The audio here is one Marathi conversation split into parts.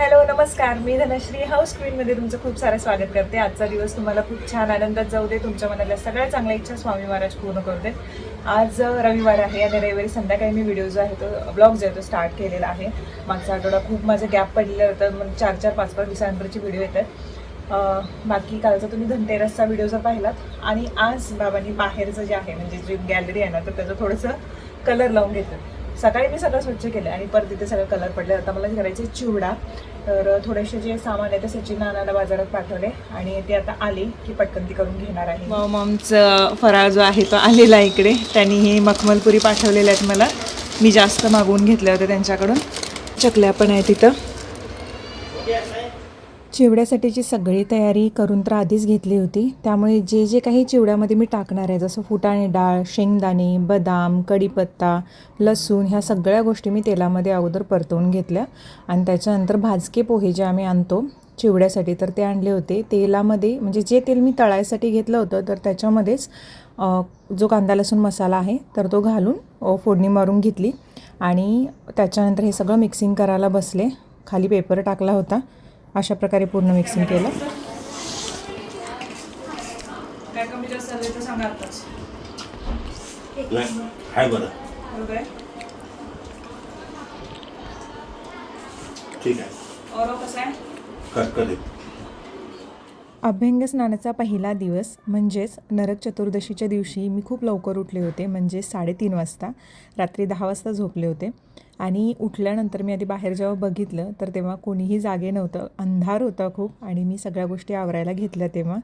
हॅलो नमस्कार. मी धनश्री हाऊस क्वीनमध्ये तुमचं खूप सारं स्वागत करते. आजचा दिवस तुम्हाला खूप छान आनंदात जाऊ दे. तुमच्या मनातल्या सगळ्या चांगल्या इच्छा स्वामी महाराज पूर्ण करू दे. आज रविवार आहे आणि रविवारी संध्याकाळी मी व्हिडिओ जो आहे तो ब्लॉग जो आहे तो स्टार्ट केलेला आहे. मागचा आठवडा खूप माझं गॅप पडलेलं होतं. मग चार चार पाच पाच दिवसानंतरची व्हिडिओ येतात. बाकी कालचा तुम्ही धनतेरसचा व्हिडिओ जर पाहिलात आणि आज बाबांनी बाहेरचं जे आहे म्हणजे जी गॅलरी आहे ना तर त्याचं थोडंसं कलर लावून घेतलं. सकाळी मी सगळं स्वच्छ केलं आणि परत तिथे सगळं कलर पडले. आता मला करायचे चिवडा. तर थोडेसे जे सामान आहे ते सचिन नानाला बाजारात पाठवले आणि ते आता आले की पटकन ती करून घेणार आहे. मॉमचा फराळ जो आहे तो आलेला आहे इकडे. त्यांनी हे मखमलपुरी पाठवलेल्या आहेत मला. मी जास्त मागवून घेतल्या होत्या त्यांच्याकडून. चकल्या पण आहेत तिथं चिवड्यासाठीची सगळी तयारी करून तर आधीच घेतली होती. त्यामुळे जे जे काही चिवड्यामध्ये मी टाकणार आहे जसं फुटाणे डाळ शेंगदाणे बदाम कढीपत्ता लसूण ह्या सगळ्या गोष्टी मी तेलामध्ये अगोदर परतवून घेतल्या. आणि त्याच्यानंतर भाजके पोहे जे आम्ही आणतो चिवड्यासाठी तर ते आणले होते. तेलामध्ये म्हणजे जे तेल मी तळायसाठी घेतलं होतं तर त्याच्यामध्येच जो कांदा लसूण मसाला आहे तर तो घालून फोडणी मारून घेतली. आणि त्याच्यानंतर हे सगळं मिक्सिंग करायला बसले. खाली पेपर टाकला होता. अशा प्रकारे पूर्ण मिक्सिंग केलं. काय कमी अभ्यंग स्नानाचा पहिला दिवस म्हणजेच नरक चतुर्दशीच्या दिवशी मी खूप लवकर उठले होते म्हणजे साडेतीन वाजता. रात्री दहा वाजता झोपले होते. आणि उठल्यानंतर मी आधी बाहेर जेव्हा बघितलं तर तेव्हा कोणीही जागे नव्हतं. अंधार होता खूप आणि मी सगळ्या गोष्टी आवरायला घेतल्या तेव्हा.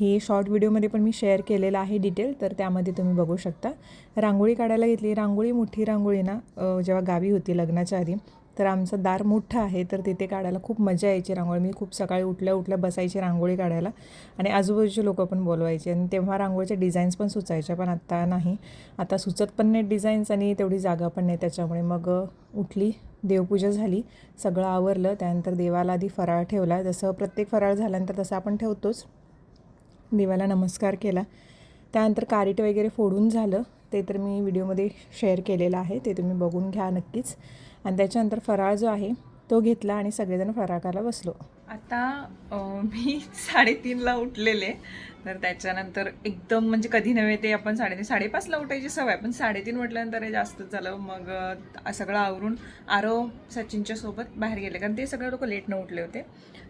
हे शॉर्ट व्हिडिओमध्ये पण मी शेअर केलेलं आहे डिटेल तर त्यामध्ये तुम्ही बघू शकता. रांगोळी काढायला घेतली. रांगोळी मोठी रांगोळी ना जेव्हा गावी होती लग्नाच्या आधी तर आमचं दार मोठं आहे तर तिथे काढायला खूप मजा यायची रांगोळी. मी खूप सकाळी उठल्या उठल्या बसायची रांगोळी काढायला आणि आजूबाजूचे लोक पण बोलवायचे आणि तेव्हा रांगोळीच्या डिझाईन्स पण सुचायच्या पण आत्ता नाही. आता सुचत पण नाही डिझाईन्स आणि तेवढी जागा पण नाही त्याच्यामुळे. मग उठली देवपूजा झाली सगळं आवरलं त्यानंतर देवाला आधी फराळ ठेवला. जसं प्रत्येक फराळ झाल्यानंतर तसं आपण ठेवतोच. देवाला नमस्कार केला. त्यानंतर कारीट वगैरे फोडून झालं. ते तर मी व्हिडिओमध्ये शेअर केलेलं आहे ते तुम्ही बघून घ्या नक्कीच. आणि त्याच्यानंतर फराळ जो आहे तो घेतला आणि सगळेजण फराळाला बसलो. आता मी साडेतीनला उठलेले. तर त्याच्यानंतर एकदम म्हणजे कधी नव्हे ते आपण साडेतीन साडेपाचला उठायची सवय पण साडेतीन म्हटल्यानंतर हे जास्त झालं. मग सगळं आवरून आरो सचिनच्या सोबत बाहेर गेले कारण ते सगळे लोक लेट न उठले होते.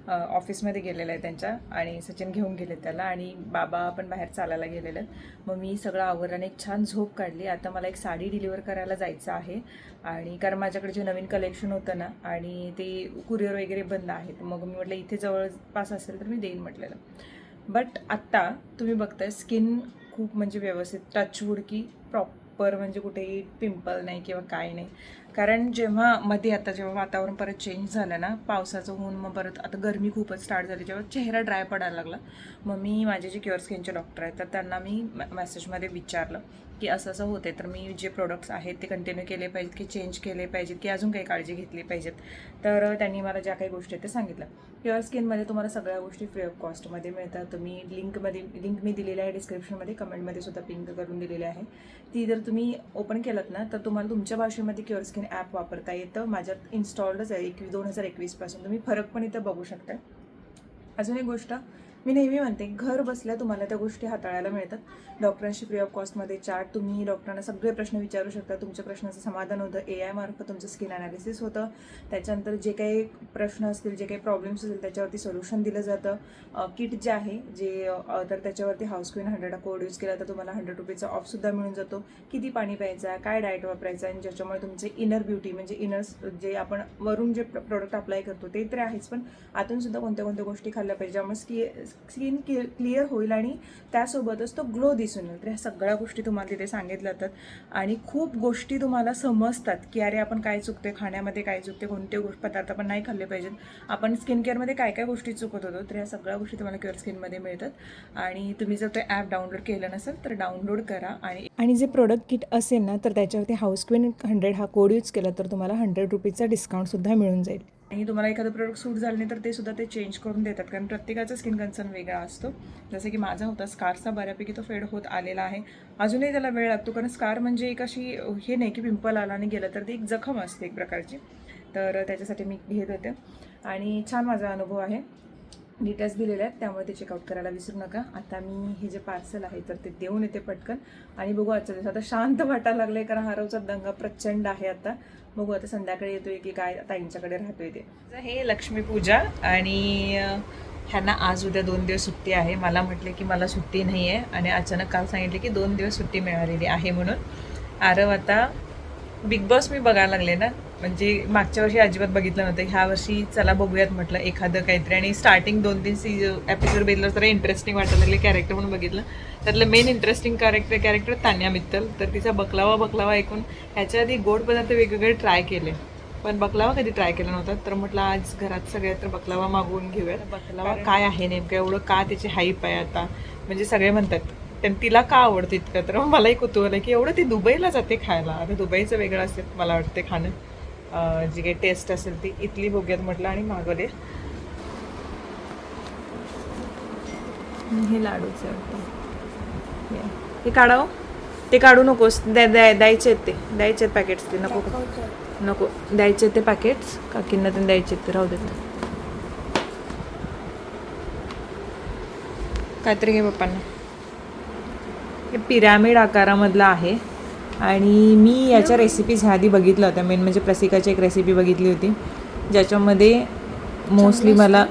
ऑफिसमध्ये गेलेले आहे त्यांच्या आणि सचिन घेऊन गेले त्याला आणि बाबा पण बाहेर चालायला गेलेले आहेत. मग मी सगळं आवरल्याने एक छान झोप काढली. आता मला एक साडी डिलिव्हर करायला जायचं आहे आणि कारण माझ्याकडे जे नवीन कलेक्शन होतं ना आणि ते कुरिअर वगैरे बंद आहेत मग मी म्हटलं इथे जवळपास असेल तर मी देईन म्हटलेलं. बट आत्ता तुम्ही बघताय स्किन खूप म्हणजे व्यवस्थित टचवूड की प्रॉपर म्हणजे कुठेही पिंपल नाही किंवा काय नाही. कारण जेव्हा मध्ये आता जेव्हा वातावरण परत चेंज झालं ना पावसाचं होऊन मग परत आता गरमी खूपच स्टार्ट झाली. जेव्हा चेहरा ड्राय पडायला लागला मग मी माझे जे क्युअर स्किनचे डॉक्टर आहेत तर त्यांना मी मेसेजमध्ये विचारलं. की असं असं होते तर मी जे प्रोडक्ट्स आहेत ते कंटिन्यू केले पाहिजेत की चेंज केले पाहिजेत की अजून काही काळजी घेतली पाहिजेत. तर त्यांनी मला ज्या काही गोष्टी आहेत ते सांगितलं प्युअर स्किनमध्ये तुम्हाला सगळ्या गोष्टी फ्री ऑफ कॉस्टमध्ये मिळतात. तुम्ही लिंकमध्ये लिंक मी दिलेली आहे डिस्क्रिप्शनमध्ये कमेंटमध्ये सुद्धा पिंक करून दिलेली आहे. ती जर तुम्ही ओपन केलात ना तर तुम्हाला तुमच्या भाषेमध्ये क्युअर स्किन ॲप वापरता येतं. माझ्यात इन्स्टॉल्डच आहे एकवीस दोन हजार एकवीसपासून तुम्ही फरक पण इथं बघू शकता अजून एक गोष्ट मी नेहमी म्हणते घर बसल्या तुम्हाला त्या गोष्टी हाताळायला मिळतात. डॉक्टरांशी फ्री ऑफ कॉस्टमध्ये चार्ट तुम्ही डॉक्टरांना सगळे प्रश्न विचारू शकता. तुमच्या प्रश्नाचं समाधान होतं. ए आय मार्फत तुमचं स्किन अनालिसिस होतं. त्याच्यानंतर जे काही प्रश्न असतील जे काही प्रॉब्लेम्स असतील त्याच्यावरती सोल्युशन दिलं जातं. किट जे आहे जे तर त्याच्यावरती house queen hundred code use केला तर तुम्हाला हंड्रेड रुपीचा ऑफसुद्धा मिळून जातो. किती पाणी प्यायचं काय डाएट वापरायचं आणि ज्याच्यामुळे तुमचे इनर ब्युटी म्हणजे इनर जे आपण वरून जे प्रोडक्ट अप्लाय करतो ते तर आहेच. पण आतून सुद्धा कोणत्या कोणत्या गोष्टी खाल्ल्या पाहिजे ज्यामुळे स्की स्किन क्लिअर होईल आणि त्यासोबतच तो ग्लो दिसून येईल. तर ह्या सगळ्या गोष्टी तुम्हाला तिथे सांगितल्या जातात. आणि खूप गोष्टी तुम्हाला समजतात की अरे आपण काय चुकते खाण्यामध्ये काय चुकते कोणते गोष्ट पदार्थ आपण नाही खाल्ले पाहिजेत. आपण स्किन केअरमध्ये काय काय गोष्टी चुकत होतो तर ह्या सगळ्या गोष्टी तुम्हाला क्युअर स्किनमध्ये मिळतात. आणि तुम्ही जर ते ॲप डाउनलोड केलं नसेल तर डाउनलोड करा आणि आणि जे प्रोडक्ट किट असेल ना तर त्याच्यावरती हाऊस क्वीन हंड्रेड हा कोड यूज केला तर तुम्हाला हंड्रेड रुपीजचा डिस्काउंटसुद्धा मिळून जाईल. आणि तुम्हाला एखादं प्रोडक्ट सूट झालं नाही तर ते सुद्धा ते चेंज करून देतात. कारण प्रत्येकाचा स्किन कन्सर्न वेगळा असतो. जसं की माझा होता स्कारचा बऱ्यापैकी तो फेड होत आलेला आहे. अजूनही त्याला वेळ लागतो. कारण स्कार म्हणजे एक अशी हे नाही की पिंपल आला आणि गेलं तर ती एक जखम असते एक प्रकारची. तर त्याच्यासाठी मी घेत होते आणि छान माझा अनुभव आहे. डिटेल्स दिलेले आहेत त्यामुळे ते चेकआउट करायला विसरू नका. आता मी हे जे पार्सल आहे तर ते देऊन येते पटकन. आणि बघू आजच्या दिवस. आता शांत वाटायला लागले कारण हरवचा दंगा प्रचंड आहे आता. बघू आता संध्याकाळी येतोय की काय ताईंच्याकडे राहतोय ते. हे लक्ष्मीपूजा आणि ह्यांना आज उद्या दोन दिवस सुट्टी आहे. मला म्हटले की मला सुट्टी नाही आहे आणि अचानक काल सांगितले की दोन दिवस सुट्टी मिळालेली आहे म्हणून. आरव आता बिग बॉस मी बघायला लागले ना. म्हणजे मागच्या वर्षी अजिबात बघितलं नव्हतं. ह्या वर्षी चला बघूयात म्हटलं एखादं काहीतरी. आणि स्टार्टिंग दोन तीन सी एपिसोड बघितलं तर इंटरेस्टिंग वाटायला लागले कॅरेक्टर म्हणून बघितलं. त्यातलं main interesting character character Tanya Mittal. तर तिचा बकलावा बकलावा ऐकून ह्याच्या आधी गोड पदार्थ वेगवेगळे ट्राय केले. पण बकलावा कधी ट्राय केला नव्हता. तर म्हटलं आज घरात सगळ्यात तर बकलावा मागवून घेऊयात. बकलावा काय आहे नेमकं? एवढं का त्याची हाईप आहे आता? म्हणजे सगळे म्हणतात पण तिला का आवडतं इतकं? तर मग मलाही कुतूहल आहे की एवढं ती दुबईला जाते खायला. आता दुबईचं वेगळं असेल मला वाटते खाणं. अं, जी काही टेस्ट असेल ती इथली बघूयात म्हटलं आणि मागवले. हे लाडूचे वाटतं. हे- हे काढावं? ते काढू नकोस. द्या द्या द्यायचे आहेत ते. द्यायचे आहेत पॅकेट्स ते. नको नको. द्यायचे आहेत ते पॅकेट्स काकींना ते द्यायचे आहेत ते. राहू देत. काहीतरी घे पप्पांना. हे पिरॅमिड आकारामधलं आहे. आणि मी याच्या रेसिपीज ह्या आधी बघितल्या होत्या. मेन म्हणजे प्रसिकाची एक रेसिपी बघितली होती. ज्याच्यामध्ये मोस्टली मला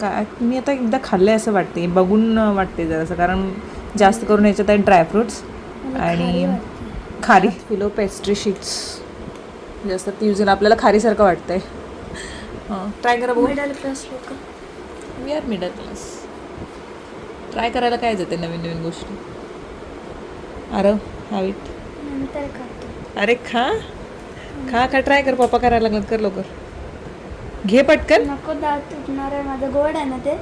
काय मी आता एकदा खाल्लं असं वाटते बघून वाटते जरासं. कारण जास्त करून याच्यात आहे ड्रायफ्रुट्स आणि खारी. फिलो पेस्ट्री शीट्स जास्त ती युजून आपल्याला खारीसारखं वाटतंय. ट्राय करा बघू मिडल क्लास लोक. We are middle class try करायला काय जाते नवीन नवीन गोष्टी? अरे नंतर खातो. अरे खा. खा खा ट्राय कर पप्पा करायला लागलं कर लवकर. घे पटकन. नको दात तुटणार आहे माझं गोड आहे ना ते?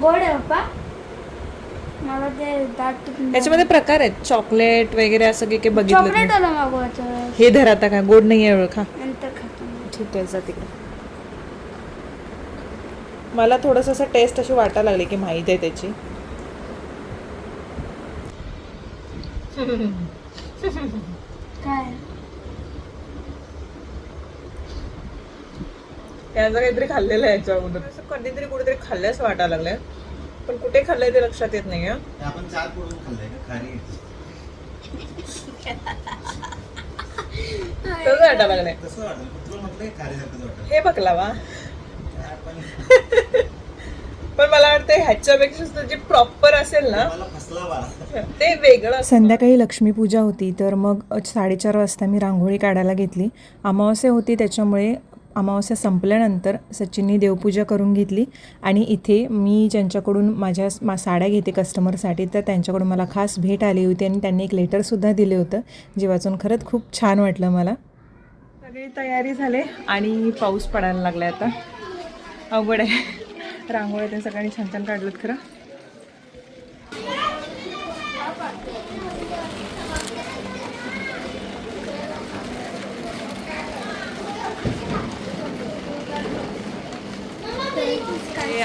गोड आहे पप्पा मला ते दात तुटणार याच्यामध्ये प्रकार आहेत. चॉकलेट वगैरे असं काही काही बघितलं चॉकलेट? आलं मागवायचं हे धर आता काय गोड नाही आहे एवढं खा. नंतर खातो मी. ठीक आहे जा तिकडे मला थोडंसं असं टेस्ट अशी वाटायला लागली की माहीत आहे त्याची. काय? त्याचं काहीतरी खाल्लेलं आहे याच्या अगोदर असं कधीतरी कुठेतरी खाल्ल्यास वाटायला लागलंय. पण कुठे खाल्लंय ते लक्षात येत नाही आपण चार पडून खाल्लंय का? खारी तसं वाटायला लागलंय. तसं वाटलं हे बघलावा काय पण मला वाटतं ह्याच्यापेक्षा सुद्धा जे प्रॉपर असेल ना ते वेगळं. संध्याकाळी लक्ष्मीपूजा होती तर मग साडेचार वाजता मी रांगोळी काढायला घेतली. अमावस्या होती त्याच्यामुळे अमावस्या संपल्यानंतर सचिननी देवपूजा करून घेतली. आणि इथे मी ज्यांच्याकडून माझ्या मा साड्या घेते कस्टमरसाठी तर त्यांच्याकडून मला खास भेट आली होती आणि त्यांनी एक लेटरसुद्धा दिले होतं जे वाचून खरंच खूप छान वाटलं मला. सगळी तयारी झाले आणि पाऊस पडायला लागलाय आता. अवघड आहे. रांगोळ्या त्या सगळ्यांनी छान छान काढलं खरं.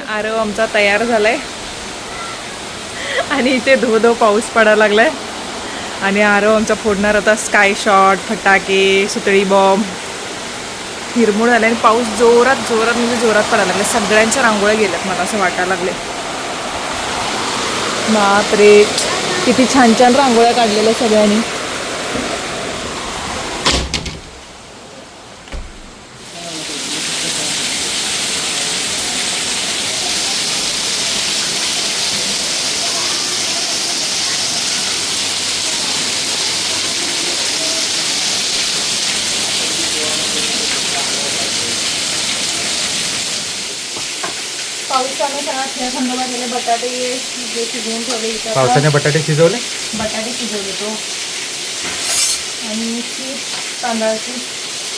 आरव आमचा तयार झालाय. आणि इथे धो धो पाऊस पडायला लागलाय. आणि आरव आमचा फोडणार होता स्काय शॉट फटाके सुतळी बॉम्ब हिरमोड झाले आणि पाऊस जोरात जोरात म्हणजे जोरात पडायला लागले. सगळ्यांच्या रांगोळ्या गेल्यात मला असं वाटायला लागले. बापरे. किती छान छान रांगोळ्या काढलेल्या सगळ्यांनी. पावसाने बटाटे जे शिजवून ठेवले इथं. आता पावसाने बटाटे शिजवले? बटाटे शिजवले तो. आणि शीत तांदळाची.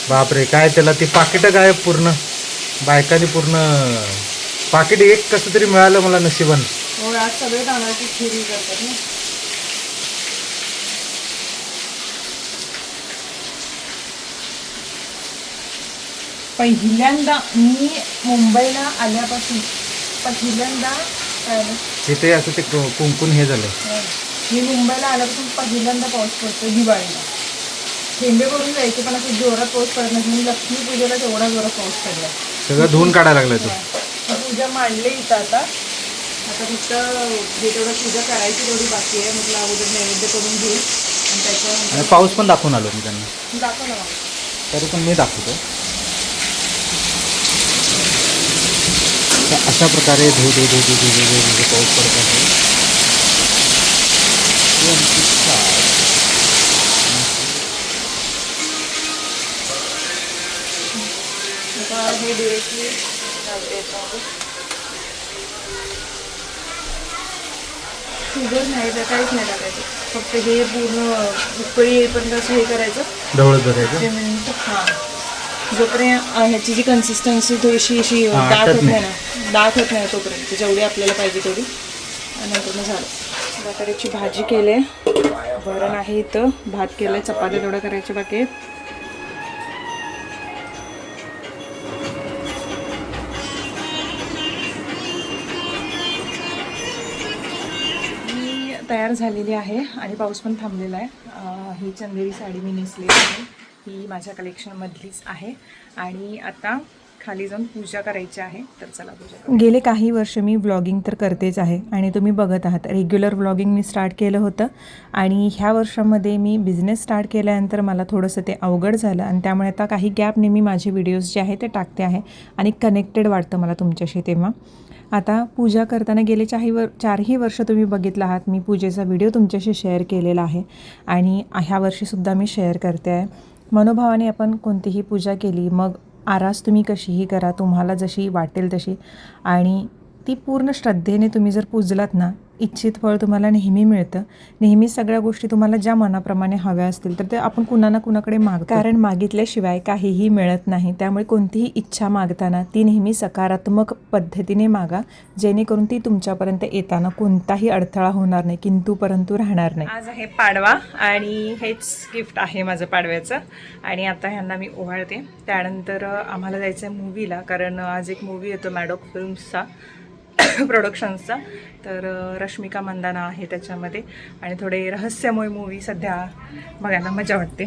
बापरे काय त्याला ती पाकिटं काय पूर्ण. बायकांनी पूर्ण पाकिट एक कसं तरी मिळालं मला नशिबन. हो आज सगळे तांदळाची खिरी करतात ना. पहिल्यांदा मी मुंबईला आल्यापासून पहिल्यांदा काय झालं? तिथे असं ते कुंकून हे झालं. मी मुंबईला आल्यापासून पहिल्यांदा पाऊस पडतो दिवाळीला. थेंबे करून जायचे पण असं जोरात पाऊस पडत नाही. मी लक्ष्मी पूजेला तेवढा जोरात पाऊस पडला. सगळं धुवून काढायला लागलाय तू. पूजा मांडले इथं आता. आता फक्त जे तेवढं पूजा करायची तेवढी बाकी आहे. म्हटलं अगोदर नैवेद्य करून घेऊ. आणि आणि पाऊस पण दाखवून आलो मी त्यांना. दाखव ना मग. तरी पण मी दाखवतो. तर अशा प्रकारे धो धो धो धो धो धो धो धो पाऊस पडत आहे आता हे डिरेक्टली शुगर नाही तर काहीच नाही टाकायचं फक्त हे पूर्ण उकळी येईपर्यंत असं हे करायचं ढवळत बसायचं ते हां जोपर्यंत ह्याची जी कन्सिस्टन्सी थोडीशी अशी हां, दाट होत नाही. ना. दाट होत नाही तोपर्यंत. जेवढी आपल्याला पाहिजे तेवढी. आणि नंतर मग झालं. बटाट्याची भाजी केली. आहे वरण आहे इथं. भात केलं आहे चपात्या तेवढ्या करायच्या बाकी आहेत. मी तयार झालेली आहे आणि पाऊस पण थांबलेला आहे. अं, ही चंदेरी साडी मी नेसलेली आहे. ही माझ्या कलेक्शनमधलीच आहे. आणि आता खाली जाऊन पूजा करायची आहे तर चला पूजा गेले काही वर्ष मी व्लॉगिंग तर करतेच आहे आणि तुम्ही बघत आहात. रेग्युलर व्लॉगिंग मी स्टार्ट केलं होतं. आणि ह्या वर्षामध्ये मी बिझनेस स्टार्ट केल्यानंतर मला थोडंसं ते अवघड झालं आणि त्यामुळे आता काही गॅपने मी माझे व्हिडिओज जे आहे ते टाकते आहे आणि कनेक्टेड वाटतं मला तुमच्याशी तेव्हा. आता पूजा करताना गेले चारही वर चारही वर्ष तुम्ही बघितलं आहात. मी पूजेचा व्हिडिओ तुमच्याशी शेअर केलेला आहे. आणि ह्या वर्षीसुद्धा मी शेअर करते आहे. मनोभावाने आपण कोणतीही पूजा केली मग आरास तुम्ही कशीही करा तुम्हाला जशी वाटेल तशी. आणि ती पूर्ण श्रद्धेने तुम्ही जर पूजलात ना इच्छित फळ तुम्हाला नेहमी मिळतं. नेहमी सगळ्या गोष्टी तुम्हाला ज्या मनाप्रमाणे हव्या असतील तर ते आपण कुणा ना कुणाकडे माग कारण मागितल्याशिवाय काहीही मिळत नाही. त्यामुळे कोणतीही इच्छा मागताना ती नेहमी सकारात्मक पद्धतीने मागा. जेणेकरून ती तुमच्यापर्यंत येताना कोणताही अडथळा होणार नाही किंतु परंतु राहणार नाही. आज आहे पाडवा आणि हेच गिफ्ट आहे माझं पाडव्याचं. आणि आता ह्यांना मी ओवाळते. त्यानंतर आम्हाला जायचं आहे मूवीला कारण आज एक मूवी येतो मॅडॉक फिल्म्सचा प्रोडक्शन्सचा तर रश्मिका मंदाना आहे त्याच्यामध्ये. आणि थोडे रहस्यमय मूवी सध्या बघायला मजा वाटते.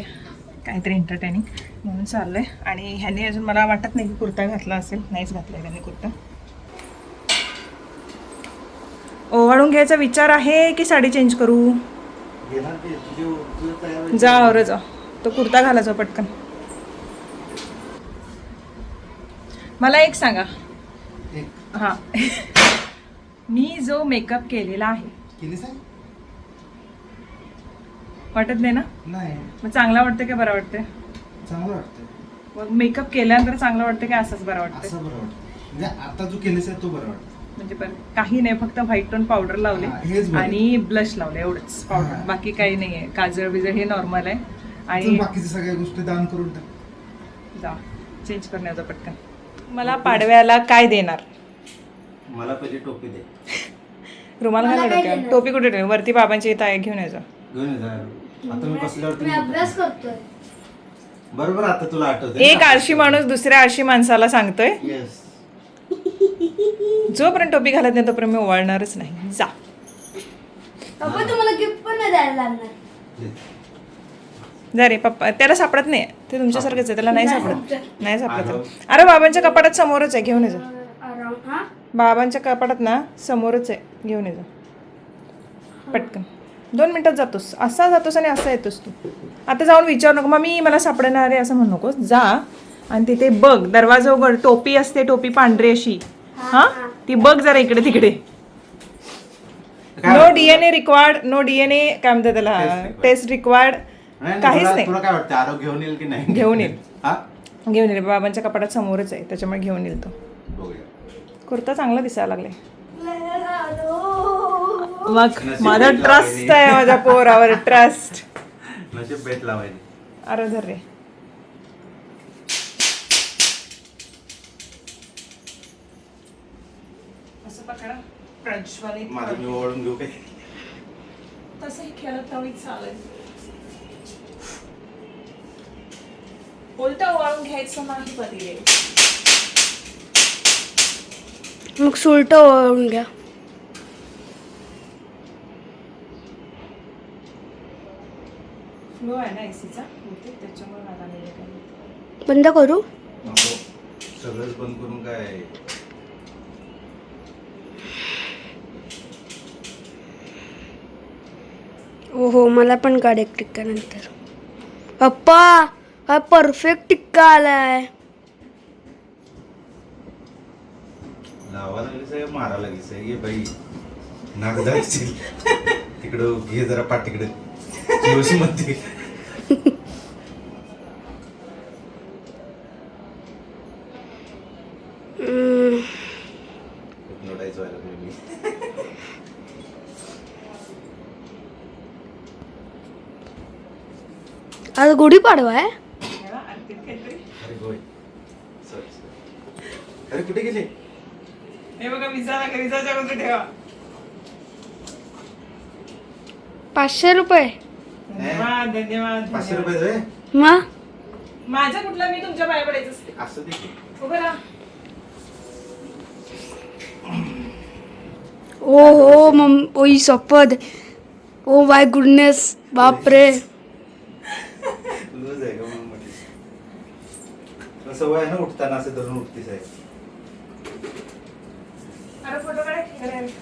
काहीतरी एंटरटेनिंग म्हणून चाललं आहे आणि ह्यांनी अजून मला वाटत नाही की कुर्ता घातला असेल. नाहीच घातला आहे त्यांनी कुर्ता. ओवाळून घ्यायचा विचार आहे की साडी चेंज करू. जा और जा. तो कुर्ता घालायचा पटकन. मला एक सांगा. हां. मी जो मेकअप केलेला आहे. केलीस आहे वाटत नाही ना? नाही. मग चांगला वाटतं की बरं वाटतं चांगलं वाटतं मग मेकअप केल्यानंतर चांगलं वाटतं की असंच बरं वाटतं असं बरं वाटतं म्हणजे आता जो केलीस आहे तो बरं वाटतं म्हणजे बरं काही नाही फक्त व्हाईट टोन पावडर लावले हा, हेच बरं. आणि ब्लश लावले एवढंच पावडर हा. बाकी काही नाही आहे काजळ बिजळ हे नॉर्मल आहे. आणि आणि बाकीच्या सगळ्या गोष्टी दान करून टाक. जा चेंज करण्याचा पटकन. मला पाडव्याला काय देणार? मला टोपी दे. रुमाल मला घाला काय डोक्यावर? टोपी कुठे ठेव? वरती बाबांची इथं आहे घेऊन यायचं घेऊन ये जा. आता मी अभ्यास करतोय. बरोबर आता तुला आठवत एक आळशी माणूस दुसऱ्या आळशी माणसाला सांगतोय येस जोपर्यंत टोपी घालत नाही तोपर्यंत मी ओवाळणारच नाही. जा. पप्पा तुम्हाला गिफ्ट पण नाही द्यायला लागणार. जा रे पप्पा. त्याला सापडत नाही. ते तुमच्यासारखंच आहे. त्याला नाही सापडत. नाही सापडत. अरे बाबांच्या कपाटात समोरच आहे. घेऊन ये जा. अराउंड हा? बाबांच्या कपाटात ना समोरच आहे. घेऊन ये जा. पटकन. दोन मिनिटात जातोस. असा जातोस आणि असा येतोस तू. आता जाऊन विचारू नको. मम्मी मला सापडणार आहे असं म्हणू नकोस. जा आणि तिथे बघ. दरवाजा उघड. टोपी असते टोपी पांढरी अशी. हा? ती बघ जरा इकडे तिकडे. No DNA required no DNA काय म्हणतात त्याला. टेस्ट रिक्वायर्ड काहीच नाही. तुला काय वाटतं? आरोग्य घेऊन येईल की नाही? घेऊन येईल. घेऊन येईल बाबांच्या कपाटात समोरच आहे. त्याच्यामुळे घेऊन येईल तो. बघूया. कुर्ता चांगला दिसायला लागले. मग माझा ट्रस्ट. आहे माझ्या पोरावर ट्रस्ट. नशीब भेट लावायची अरे धर रे. असं पकडा प्रज्वलित माझं मी ओळून घेऊ काय? तसंही खेळत तरी चालेल. उलट ओवाळून घ्यायचं नाही पहिले मग सुलट ओळून घ्या. फ्लो आहे ना एसीचा बहुतेक त्याच्यामुळे मला नाही काही बंद करू? सगळंच बंद करून काय? हो हो मला पण काढ एक टिक्का नंतर. पप्पा हा परफेक्ट टिक्का आलाय. लावा लागलीस आहे मारा लागलीस आहे ये बाई नाक जायची तिकडं घे जरा पाठीकडे जीवसमध्ये आज गुढीपाडवा आहे अरे होय Sorry, sorry. अरे कुठे गेले हे बघा अगोदर ठेवा. पाचशे रुपये. धन्यवाद धन्यवाद पाचशे धन्यवाद. रुपये होय? मग माझा कुठला? मी तुमच्या पाया पडायचं असते. असं दे की. उभं राहा. ओ हो मम ओई सपद ओ माय गुडनेस बापरे. लूज आहे का म्हणून म्हटलं तुला सवय आहे ना उठताना असं धरून उठतीस आहे. अरे फोटो काढ.